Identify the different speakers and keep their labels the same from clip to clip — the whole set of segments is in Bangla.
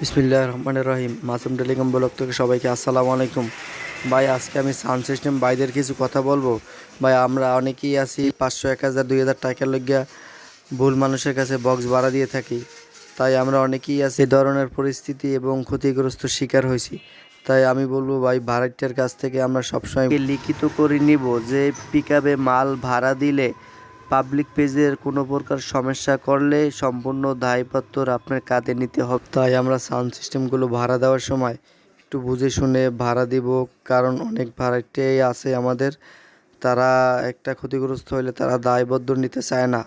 Speaker 1: বিসমিল্লাহ রহমান রহিম। মাসুম টেলিকম ব্লক থেকে সবাইকে আসসালামু আলাইকুম। ভাই, আজকে আমি সাউন্ড সিস্টেম ভাইদের কিছু কথা বলব। ভাই, আমরা অনেকেই আছি পাঁচশো, এক হাজার, দুই হাজার টাকার লইয়া ভুল মানুষের কাছে বক্স ভাড়া দিয়ে থাকি। তাই আমরা অনেকেই আছি ধরনের পরিস্থিতি এবং ক্ষতিগ্রস্ত শিকার হয়েছি। তাই আমি বলব, ভাই ভাড়াটিয়ার কাছ থেকে আমরা সবসময় লিখিত করে নিব যে পিক মাল ভাড়া দিলে পাবলিক পেজের কোনো প্রকার সমস্যা করলে সম্পূর্ণ দায়পত্র আপনার কাঁধে নিতে হবে। তাই আমরা সাউন্ড সিস্টেমগুলো ভাড়া দেওয়ার সময় একটু বুঝে শুনে ভাড়া দিব, কারণ অনেক ভাড়াটিয়াই আছে আমাদের। তারা একটা ক্ষতিগ্রস্ত হলে তারা দায়বদ্ধ নিতে চায় না।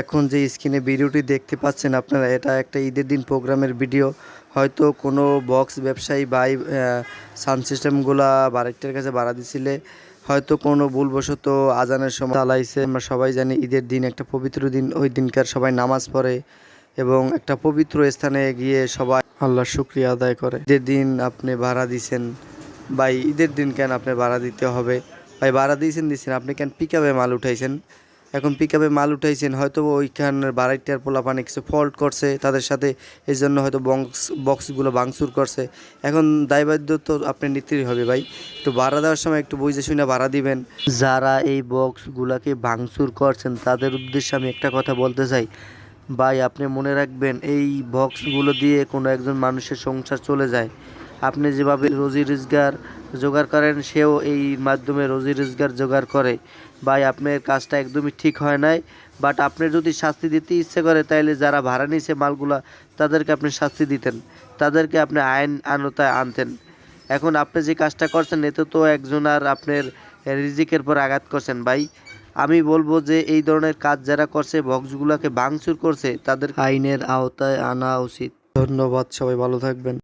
Speaker 1: এখন যে স্ক্রিনে ভিডিওটি দেখতে পাচ্ছেন আপনারা, এটা একটা ঈদের দিন প্রোগ্রামের ভিডিও। হয়তো কোনো বক্স ব্যবসায়ী বাই সাউন্ড সিস্টেমগুলা বারেকটার কাছে ভাড়া দিছিলে হয়তো কোনো ভুলবশত আজানের সময় চালাইছে। আমরা সবাই জানি ঈদের দিন, একটা পবিত্র দিন, ওই দিনকার সবাই নামাজ পড়ে এবং একটা পবিত্র স্থানে গিয়ে সবাই আল্লাহর শুক্রিয়া আদায় করে। ঈদের দিন আপনি ভাড়া দিছেন। বা ঈদের দিন কেন আপনি ভাড়া দিতে হবে? ভাই, ভাড়া দিয়েছেন দিয়েছেন আপনি কেন পিক মাল উঠাইছেন? এখন পিক মাল উঠাইছেন, হয়তো ওইখানের বাড়াইটার পোলাপানে কিছু ফল্ট করছে, তাদের সাথে এই জন্য হয়তো বক্স বক্সগুলো ভাঙচুর করছে। এখন দায়বাধ্য তো আপনি নিতেই হবে ভাই। একটু ভাড়া দেওয়ার সময় একটু বুঝে শুনে ভাড়া দিবেন। যারা এই বক্সগুলোকে ভাঙচুর করছেন, তাদের উদ্দেশ্যে আমি একটা কথা বলতে চাই। ভাই, আপনি মনে রাখবেন, এই বক্সগুলো দিয়ে কোনো একজন মানুষের সংসার চলে যায়। আপনি যেভাবে রোজি রোজগার জোগাড় করেন, সেও এই মাধ্যমে রোজি রোজগার জোগাড় করে। ভাই, আপনার কাজটা একদমই ঠিক হয় নাই। বাট আপনি যদি শাস্তি দিতে ইচ্ছে করে, তাইলে যারা ভাড়া নিছে মালগুলা, তাদেরকে আপনি শাস্তি দিতেন। তাদেরকে আপনি আইন আনতায় আনতেন। এখন আপনি যে কাজটা করছেন, এতে তো একজন আর আপনার রিজিকের পর আঘাত করছেন ভাই। আমি বলব যে, এই ধরনের কাজ যারা করছে, বক্সগুলোকে ভাঙচুর করছে, তাদের আইনের আওতায় আনা উচিত। ধন্যবাদ, সবাই ভালো থাকবেন।